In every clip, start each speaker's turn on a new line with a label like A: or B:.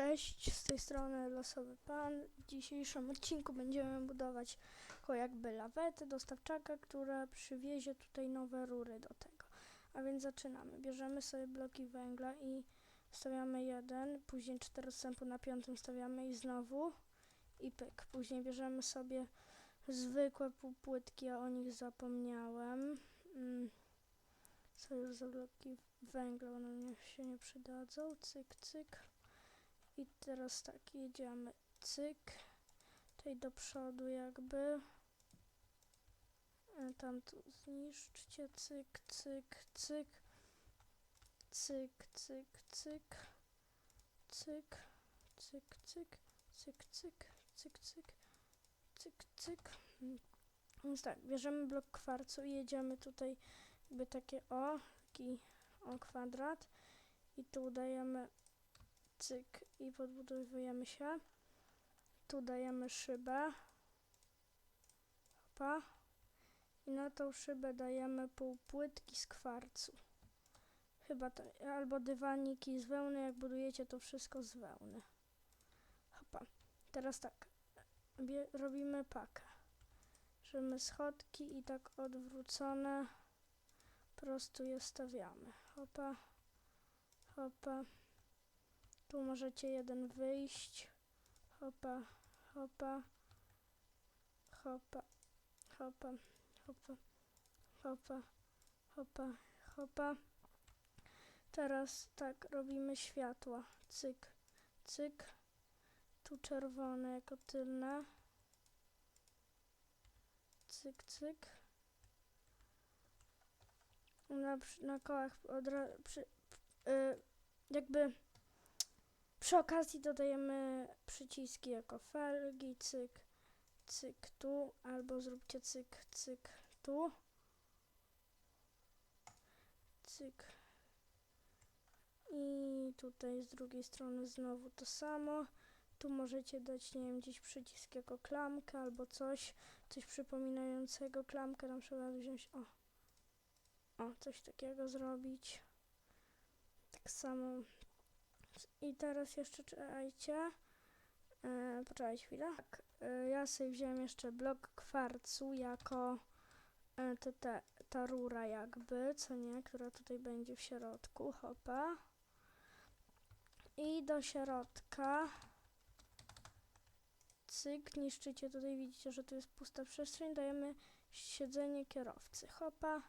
A: Cześć, z tej strony Losowy Pan. W dzisiejszym odcinku będziemy budować tylko jakby lawetę, dostawczaka, która przywiezie tutaj nowe rury do tego. A więc zaczynamy. Bierzemy sobie bloki węgla i stawiamy jeden, później cztery odstępu na piątym stawiamy i znowu i pyk. Później bierzemy sobie zwykłe półpłytki, a o nich zapomniałem. Mm. Już za bloki węgla, one się nie przydadzą. Cyk, cyk. I teraz tak, jedziemy cyk. Tutaj do przodu jakby. E, tam tu zniszczcie, cyk, cyk, cyk. Cyk, cyk, cyk. Cyk, cyk, cyk. Cyk, cyk, cyk, cyk. Cyk, cyk. Więc tak, bierzemy blok kwarcu i jedziemy tutaj jakby takie o, taki o kwadrat. I tu dajemy cyk i podbudowujemy się. Tu dajemy szybę. Hopa. I na tą szybę dajemy półpłytki z kwarcu. Chyba to, albo dywaniki z wełny, jak budujecie to wszystko z wełny. Hopa. Teraz tak, bie, robimy pakę. Żeby schodki i tak odwrócone po prostu je stawiamy. Hopa, hopa. Tu możecie jeden wyjść. Hopa, hopa, hopa, hopa, hopa, hopa, hopa, hopa. Teraz tak robimy światła. Cyk, cyk. Tu czerwone jako tylne. Cyk, cyk. Na, na kołach od przy, y, jakby przy okazji dodajemy przyciski jako felgi, cyk, cyk tu, albo zróbcie cyk, cyk tu. Cyk. I tutaj z drugiej strony znowu to samo. Tu możecie dać, nie wiem, gdzieś przycisk jako klamkę albo coś, coś przypominającego klamkę, na przykład wziąć, o, o, coś takiego zrobić. Tak samo i teraz jeszcze czekajcie. E, poczekajcie chwilę. Tak, e, ja sobie wziąłem jeszcze blok kwarcu jako e, te, te, ta rura jakby, co nie, która tutaj będzie w środku. Hopa. I do środka cyk, niszczycie, tutaj widzicie, że tu jest pusta przestrzeń, dajemy siedzenie kierowcy. Hopa.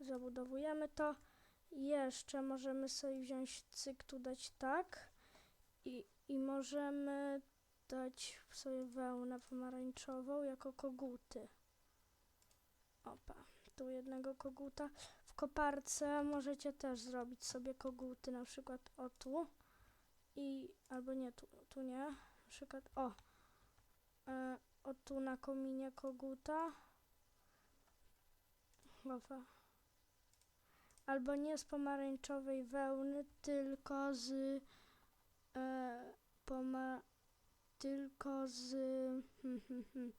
A: Zabudowujemy to. Jeszcze możemy sobie wziąć cyk, tu dać tak i, i możemy dać sobie wełnę pomarańczową jako koguty. Opa, tu jednego koguta. W koparce możecie też zrobić sobie koguty, na przykład o tu i albo nie tu, tu nie, na przykład o, e, o tu na kominie koguta. Opa albo nie z pomarańczowej wełny, tylko z e, poma, tylko z hmm, hmm, hmm.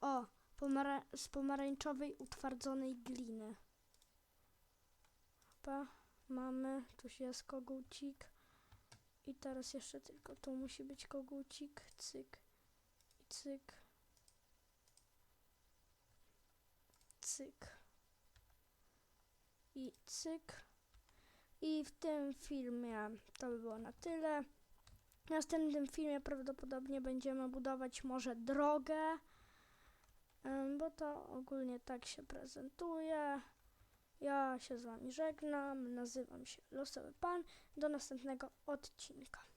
A: O, pomara, z pomarańczowej utwardzonej gliny. Opa, mamy, tu jest kogucik. I teraz jeszcze tylko tu musi być kogucik, cyk. I cyk, cyk i cyk. I w tym filmie to by było na tyle. W następnym filmie prawdopodobnie będziemy budować może drogę, bo to ogólnie tak się prezentuje. Ja się z Wami żegnam, nazywam się Losowy Pan. Do następnego odcinka.